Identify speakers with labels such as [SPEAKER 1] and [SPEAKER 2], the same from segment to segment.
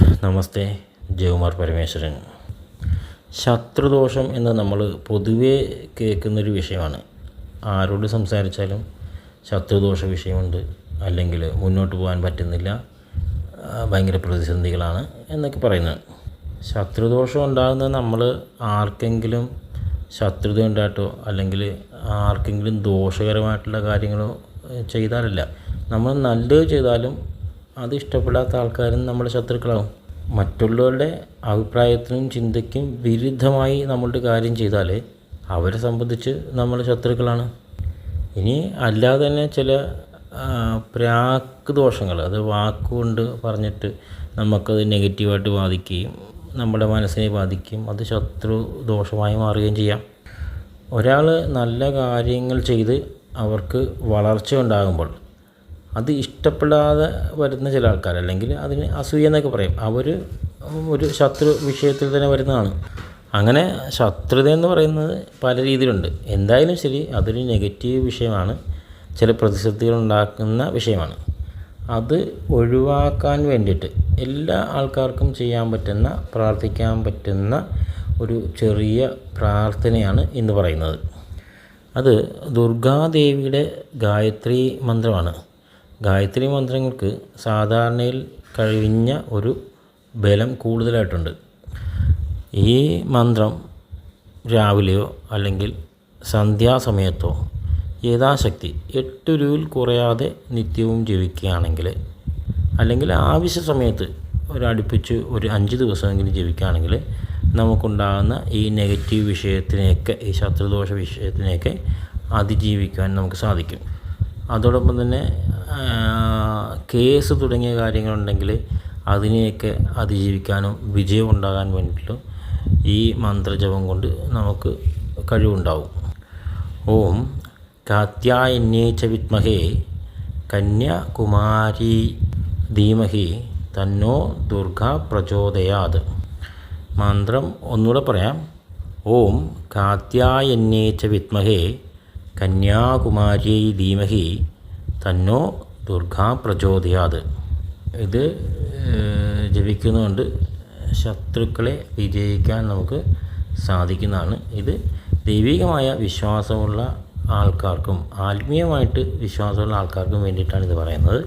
[SPEAKER 1] നമസ്തേ ജയകുമാർ പരമേശ്വരൻ. ശത്രുദോഷം എന്ന് നമ്മൾ പൊതുവേ കേൾക്കുന്നൊരു വിഷയമാണ്. ആരോട് സംസാരിച്ചാലും ശത്രുദോഷ വിഷയമുണ്ട്. അല്ലെങ്കിൽ മുന്നോട്ട് പോകാൻ പറ്റുന്നില്ല. ഭയങ്കര പ്രതിസന്ധികളാണ് എന്നൊക്കെ പറയുന്നത്. ശത്രുദോഷം ഉണ്ടാകുന്നത് നമ്മൾ ആർക്കെങ്കിലും ശത്രുത ഉണ്ടായിട്ടോ അല്ലെങ്കിൽ ആർക്കെങ്കിലും ദോഷകരമായിട്ടുള്ള കാര്യങ്ങളോ ചെയ്താലല്ല. നമ്മൾ നല്ലത് ചെയ്താലും അത് ഇഷ്ടപ്പെടാത്ത ആൾക്കാരും നമ്മുടെ ശത്രുക്കളാവും. മറ്റുള്ളവരുടെ അഭിപ്രായത്തിനും ചിന്തയ്ക്കും വിരുദ്ധമായി നമ്മളുടെ കാര്യം ചെയ്താൽ അവരെ സംബന്ധിച്ച് നമ്മൾ ശത്രുക്കളാണ്. ഇനി അല്ലാതെ തന്നെ ചില പ്രാക്ക് ദോഷങ്ങൾ അത് വാക്കുകൊണ്ട് പറഞ്ഞിട്ട് നമുക്കത് നെഗറ്റീവായിട്ട് ബാധിക്കുകയും നമ്മുടെ മനസ്സിനെ ബാധിക്കും അത് ശത്രു ദോഷമായി മാറുകയും ചെയ്യാം. ഒരാൾ നല്ല കാര്യങ്ങൾ ചെയ്ത് അവർക്ക് വളർച്ച ഉണ്ടാകുമ്പോൾ അത് ഇഷ്ടപ്പെടാതെ വരുന്ന ചില ആൾക്കാർ അല്ലെങ്കിൽ അതിന് അസൂയ എന്നൊക്കെ പറയും. അവർ ഒരു ശത്രു വിഷയത്തിൽ തന്നെ വരുന്നതാണ്. അങ്ങനെ ശത്രുത എന്ന് പറയുന്നത് പല രീതിയിലുണ്ട്. എന്തായാലും ശരി അതൊരു നെഗറ്റീവ് വിഷയമാണ്. ചില പ്രതിസന്ധികൾ ഉണ്ടാക്കുന്ന വിഷയമാണ്. അത് ഒഴിവാക്കാൻ വേണ്ടിയിട്ട് എല്ലാ ആൾക്കാർക്കും ചെയ്യാൻ പറ്റുന്ന പ്രാർത്ഥിക്കാൻ പറ്റുന്ന ഒരു ചെറിയ പ്രാർത്ഥനയാണ് ഇന്ന് പറയുന്നത്. അത് ദുർഗാദേവിയുടെ ഗായത്രി മന്ത്രമാണ്. ഗായത്രി മന്ത്രങ്ങൾക്ക് സാധാരണയിൽ കഴിഞ്ഞ ഒരു ബലം കൂടുതലായിട്ടുണ്ട്. ഈ മന്ത്രം രാവിലെയോ അല്ലെങ്കിൽ സന്ധ്യാസമയത്തോ യഥാശക്തി എട്ട് രൂപയിൽ കുറയാതെ നിത്യവും ജീവിക്കുകയാണെങ്കിൽ അല്ലെങ്കിൽ ആവശ്യ സമയത്ത് ഒരടുപ്പിച്ച് ഒരു അഞ്ച് ദിവസമെങ്കിലും ജീവിക്കുകയാണെങ്കിൽ നമുക്കുണ്ടാകുന്ന ഈ നെഗറ്റീവ് വിഷയത്തിനെയൊക്കെ ഈ ശത്രുദോഷ വിഷയത്തിനെയൊക്കെ അതിജീവിക്കാൻ നമുക്ക് സാധിക്കും. അതോടൊപ്പം തന്നെ കേസ് തുടങ്ങിയ കാര്യങ്ങളുണ്ടെങ്കിൽ അതിനെയൊക്കെ അതിജീവിക്കാനും വിജയം ഉണ്ടാകാൻ വേണ്ടിയിട്ടും ഈ മന്ത്രജപം കൊണ്ട് നമുക്ക് കഴിവുണ്ടാവും. ഓം കാത്യായന്യേ ച വിദ്മഹേ കന്യാകുമാരി ധീമഹി തന്നോ ദുർഗ പ്രചോദയാത്. മന്ത്രം ഒന്നുകൂടെ പറയാം. ഓം കാത്യായന്യേ ച വിദ്മഹേ കന്യാകുമാരി ധീമഹി തന്നോ ദുർഗാ പ്രചോദയാത്. ഇത് ജപിക്കുന്നതുകൊണ്ട് ശത്രുക്കളെ വിജയിക്കാൻ നമുക്ക് സാധിക്കുന്നതാണ്. ഇത് ദൈവികമായ വിശ്വാസമുള്ള ആൾക്കാർക്കും ആത്മീയമായിട്ട് വിശ്വാസമുള്ള ആൾക്കാർക്കും വേണ്ടിയിട്ടാണ് ഇത് പറയുന്നത്.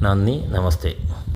[SPEAKER 1] നന്ദി നമസ്തേ.